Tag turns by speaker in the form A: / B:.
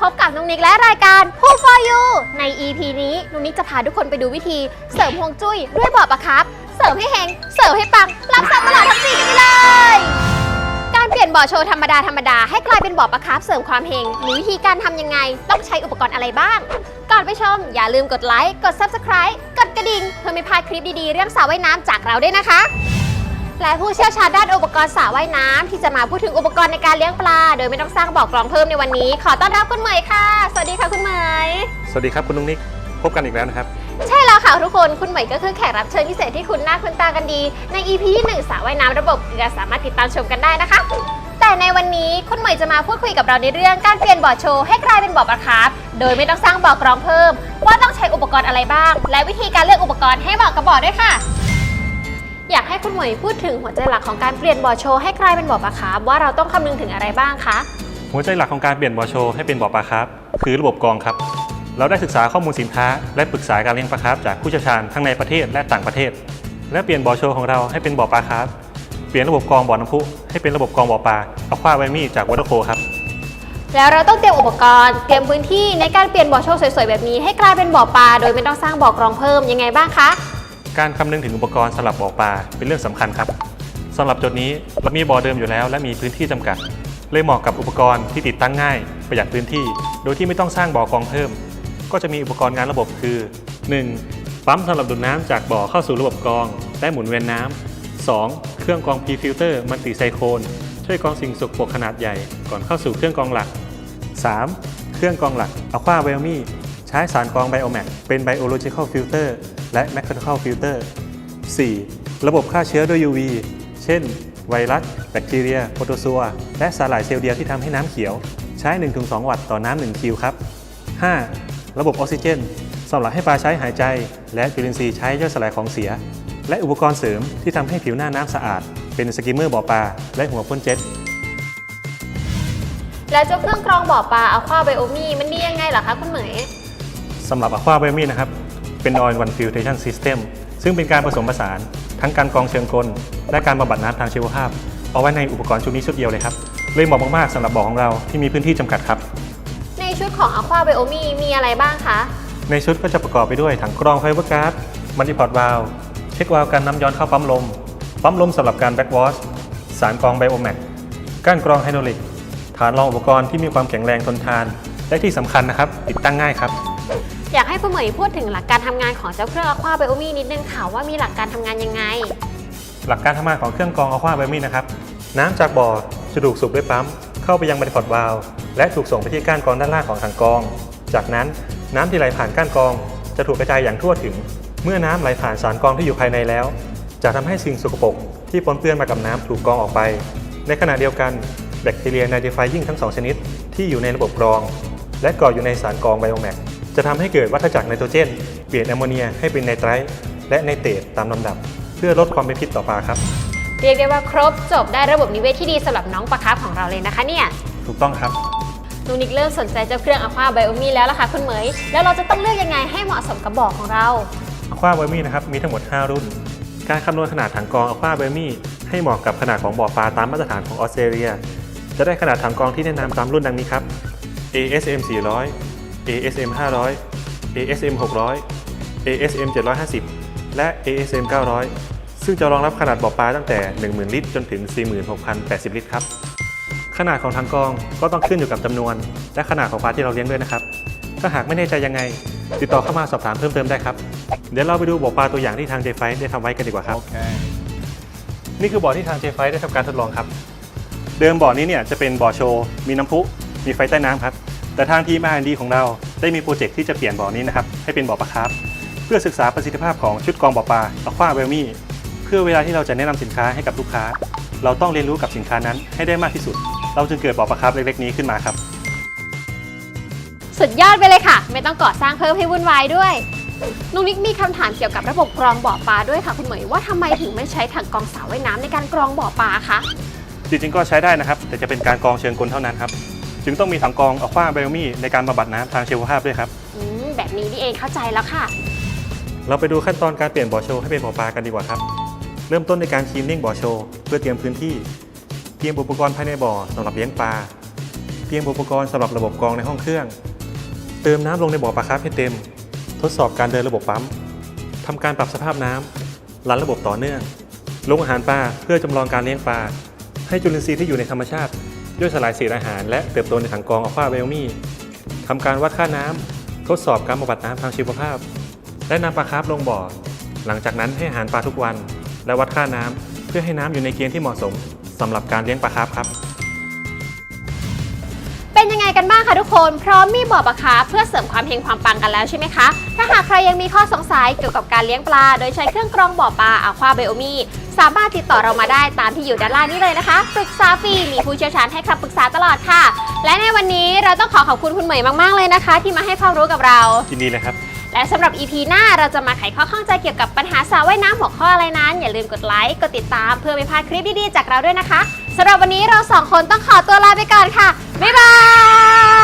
A: พบกับนุกนิกและรายการ Who for you ใน EP นี้นุกนิกจะพาทุกคนไปดูวิธี เสริมฮวงจุ้ยด้วยบ่อประครับ เสริมให้เฮงเสริมให้ปัง รับทรัพย์ตลอดทั้งปีกันไปเลย การเปลี่ยนบ่อโชว์ธรรมดาธรรมดาให้กลายเป็นบ่อประครับเสริมความเฮงมีวิธีการทำยังไง ต้องใช้อุปกรณ์อะไรบ้าง ก่อนไปชม อย่าลืมกดไลค์กด Subscribe กดกระดิ่งเพื่อไม่พลาดคลิปดีๆ เรื่องสาวว่ายน้ำจากเราด้วยนะคะ และผู้เชี่ยวชาญด้านอุปกรณ์สระว่ายน้ำที่จะมาพูดถึงอุปกรณ์ในการเลี้ยงปลา โดยไม่ต้องสร้างบ่อกรองเพิ่มในวันนี้ ขอต้อนรับคุณเหมยค่ะ สวัสดีค่ะคุณเหมย
B: สวัสดีครับคุณนุ้งนิกพบกันอีกแล้วนะครับ
A: ใช่แล้วค่ะทุกคนคุณเหมยก็คือแขกรับเชิญพิเศษที่คุณหน้าคุณตากันดี ใน EP ที่หนึ่งสระว่ายน้ำระบบเกลือสามารถติดตามชมกันได้นะคะ แต่ในวันนี้คุณเหมยจะมาพูดคุยกับเราในเรื่องการเปลี่ยนบ่อโชว์ให้กลายเป็นบ่อปลาคาร์ฟโดยไม่ต้องสร้างบ่อกรองเพิ่ม ว่าต้องใช้อุปกรณ์อะไรบ้าง และวิธีการเลือกอุปกรณ์ให้เหมาะกับบ่อด้วยค่ะ อยากให้คุณเหมยพูดถึงหัวใจหลักของการเปลี่ยนบ่อโชว์ให้กลายเป็นบ่อปลาคาร์ฟว่าเราต้องคำนึงถึงอะไรบ้างคะ
B: หัวใจหลักของการเปลี่ยนบ่อโชว์ให้เป็นบ่อปลาคาร์ฟคือระบบกรองครับ เราได้ศึกษาข้อมูลสินค้า และปรึกษาการเลี้ยงปลาคาร์ฟจากผู้เชี่ยวชาญทั้งในประเทศและต่างประเทศ และเปลี่ยนบ่อโชว์ของเราให้เป็นบ่อปลาคาร์ฟเปลี่ยนระบบกรองบ่อน้ำพุให้เป็นระบบกรองบ่อปลาเอาควาไวมี่จากวอเตอร์โคครับ
A: แล้วเราต้องเตรียมอุปกรณ์ เตรียมพื้นที่ในการเปลี่ยนบ่อโชว์สวยๆแบบนี้ให้กลายเป็นบ่อปลาโดยไม่ต้องสร้างบ่อกรองเพิ่มยังไงบ้างคะ
B: การคำนึงถึงอุปกรณ์สำหรับบ่อปลาเป็นเรื่องสำคัญครับสำหรับจุดนี้เรามีบ่อเดิมอยู่แล้ว และมีพื้นที่จำกัด เลยเหมาะกับอุปกรณ์ที่ติดตั้งง่าย ประหยัดพื้นที่ โดยที่ไม่ต้องสร้างบ่อกรองเพิ่ม ก็จะมีอุปกรณ์งานระบบคือ 1. ปั๊มสำหรับดูดน้ำจากบ่อเข้าสู่ระบบกรองและหมุนเวียนน้ำ 2. เครื่องกรอง P-filter มัลติไซโคนช่วยกรองสิ่งสกปรกขนาดใหญ่ก่อนเข้าสู่เครื่องกรองหลัก 3. เครื่องกรองหลัก Aqua w e l m y ใช้สารกรอง Biomax เป็น Biological Filter และ Mechanical Filter 4. ระบบฆ่าเชื้อด้วย UV เช่น ไวรัส แบคทีเรีย โปรโตซัว และสาหร่ายเซลล์เดียวที่ทำให้น้ำเขียว ใช้ 1-2 วัตต์ต่อน้ำ1คิวครับ 5. ระบบออกซิเจนสำหรับให้ปลาใช้หายใจ และจุลินทรีย์ใช้ย่อยสลายของเสีย และอุปกรณ์เสริมที่ทำให้ผิวหน้าน้ำสะอาด เป็นสกิมเมอร์บ่อปลาและหัวพ่นเจ็ต
A: แล้วเจ้าเครื่องกรองบ่อปลาอะควาไบโอมีมันดียังไงเหรอคะคุณเหมย
B: สำหรับ Aqua b i o m i นะครับ เป็น All in One Filtration System ซึ่งเป็นการผสมผสานทั้งการกรองเชิงกล และการบำบัดน้ำทางชีวภาพ เอาไว้ในอุปกรณ์ชุดนี้ชุดเดียวเลยครับ เลยเหมาะมากๆสำหรับบ่อของเราที่มีพื้นที่จำกัดครับ
A: ในชุดของอะควาไบโอมีมีอะไรบ้างคะ
B: ในชุดก็จะประกอบไปด้วยถังกรองไฟเบอร์การ์ดมัลติพอร์ตวาลเช็ควาล์วกันน้ำย้อนเข้าปั๊มลม ปั๊มลมสำหรับการแบ็กวอชสารกรองไบโอแมกก้านกรองไฮดรอลิกฐานรองอุปกรณ์ที่มีความแข็งแรงทนทาน และที่สำคัญนะครับ ติดตั้งง่ายครับ
A: อยากให้คุณเหมยพูดถึงหลักการทำงานของเจ้าเครื่องอะควาไบโอมีนิดนึงค่ะว่ามีหลักการทำงานยังไง
B: หลักการทำงานของเครื่องกรองอัลฟาไบโอมี่นะครับน้ำจากบ่อจะถูกสูบด้วยปั๊มเข้าไปยังบันพอร์ตวาลวและถูกส่งไปที่ก้านกรองด้านล่างของถังกรอง จากนั้นน้ำที่ไหลผ่านก้านกรอง จะถูกกระจายอย่างทั่วถึง เมื่อน้ำไหลผ่านสารกรองที่อยู่ภายในแล้ว จะทำให้สิ่งสกปรกที่ปนเปื้อนมากับน้ำถูกกรองออกไป ในขณะเดียวกันแบคทีเรียไนตริฟายยิ่งทั้งสองชนิด ที่อยู่ในระบบกรอง และเกาะอยู่ในสารกรองไบโอแมก จะทำให้เกิดวัฏจักรไนโตรเจน เปลี่ยนแอมโมเนียให้เป็นไนไตรท์และไนเตรตตามลำดับ เพื่อลดความเป็นพิษต่อปลาครับ
A: เรียกได้ว่าครบจบได้ระบบนิเวศที่ดีสำหรับน้องปลาคาร์ฟของเราเลยนะคะเนี่ย
B: ถูกต้องครับ
A: นูนิกเริ่มสนใจเจ้าเครื่องอะควาไบโอมีแล้วล่ะค่ะคุณเหมย แล้วเราจะต้องเลือกยังไงให้เหมาะสมกับบ่อของเรา
B: Aqua b i o m y นะครับมีทั้งหมด 5 รุ่น การคำนวณขนาดถังกรอง Aqua b i o m y ให้เหมาะกับขนาดของบ่อปลาตามมาตรฐานของออสเตรเลีย จะได้ขนาดถังกรองที่แนะนำตามรุ่นดังนี้ครับ ASM 400 ASM 500 ASM 600 ASM 750 และ ASM 900 ซึ่งจะรองรับขนาดบ่อปลาตั้งแต่ 10,000 ลิตร จนถึง 46,080 ลิตรครับ ขนาดของถังกรองก็ต้องขึ้นอยู่กับจำนวน และขนาดของปลาที่เราเลี้ยงด้วยนะครับ ถ้าหากไม่แน่ใจยังไง ติดต่อเข้ามาสอบถามเพิ่มเติมได้ครับ เดี๋ยวเราไปดูบ่อปลาตัวอย่างที่ทางเจไฟได้ทำไว้กันดีกว่าครับ นี่คือบ่อที่ทางเจไฟได้ทำการทดลองครับ เดิมบ่อนี้เนี่ยจะเป็นบ่อโชว์ มีน้ำพุ มีไฟใต้น้ำครับ แต่ทางทีม R&D ของเราได้มีโปรเจกต์ที่จะเปลี่ยนบ่อนี้นะครับให้เป็นบ่อปลาคาร์ฟเพื่อศึกษาประสิทธิภาพของชุดกรองบ่อปลา Aqua w e l m y เพื่อเวลาที่เราจะแนะนำสินค้าให้กับลูกค้า เราต้องเรียนรู้กับสินค้านั้นให้ได้มากที่สุด เราจึงเกิดบ่อปลาคาร์ฟเล็กๆ นี้ขึ้นมาครับ
A: สุดยอดไปเลยค่ะ ไม่ต้องก่อสร้างเพิ่มให้วุ่นวายด้วยนุกนิกมีคำถามเกี่ยวกับระบบกรองบ่อปลาด้วยค่ะคุณเหมยว่าทำไมถึงไม่ใช้ถังกรองสระว่ายน้ำในการกรองบ่อปลาคะ
B: จริงๆก็ใช้ได้นะครับ แต่จะเป็นการกรองเชิงกลเท่านั้นครับ จึงต้องมีถังกรองอัลฟาไบโอมีในการบำบัดน้ำทางชีวภาพด้วยครับ
A: อืมแบบนี้นี่เองเข้าใจแล้วค่ะ
B: เราไปดูขั้นตอนการเปลี่ยนบ่อโชว์ให้เป็นบ่อปลากันดีกว่าครับ เริ่มต้นในการคลีนนิ่งบ่อโชว์เพื่อเตรียมพื้นที่ เตรียมอุปกรณ์ภายในบ่อสำหรับเลี้ยงปลา เตรียมอุปกรณ์สำหรับระบบกรองในห้องเครื่อง เติมน้ำลงในบ่อปลาคาร์ฟให้เต็ม ทดสอบการเดินระบบปั๊มทำการปรับสภาพน้ำรันระบบต่อเนื่อง ลงอาหารปลาเพื่อจำลองการเลี้ยงปลา ให้จุลินทรีย์ที่อยู่ในธรรมชาติ ย่อยสลายเศษอาหาร และเติบโตในถังกรองอัลฟาไบโอมีทำการวัดค่าน้ำ ทดสอบการบำบัดน้ำทางชีวภาพ และนำปลาคาร์ฟลงบ่อ หลังจากนั้นให้อาหารปลาทุกวัน และวัดค่าน้ำเพื่อให้น้ำอยู่ในเกณฑ์ที่เหมาะสมสำหรับการเลี้ยงปลาคาร์ฟครับ
A: กันบ้างคะทุกคน พร้อมมีบ่อปลาคาเพื่อเสริมความเฮงความปังกันแล้วใช่ไหมคะ ถ้าหากใครยังมีข้อสงสัยเกี่ยวกับการเลี้ยงปลา โดยใช้เครื่องกรองบ่อปลาอะควาไบโอมีสามารถติดต่อเรามาได้ตามที่อยู่ด้านล่างนี้เลยนะคะ ปรึกษาฟรี มีผู้เชี่ยวชาญให้คำปรึกษาตลอดค่ะ และในวันนี้เราต้องขอขอบคุณคุณเหมยมากๆเลยนะคะ ที่มาให้ความรู้กับเรา
B: ยินดีนะครับ
A: และสำหรับ EP หน้าเราจะมาไขข้อข้องใจเกี่ยวกับปัญหาสาวว่ายน้ำหัวข้ออะไรนั้น อย่าลืมกดไลค์กดติดตามเพื่อไม่พลาดคลิปดีๆจากเราด้วยนะคะสำหรับวันนี้เราสองคนต้องขอตัวลาไปก่อนค่ะบ๊ายบาย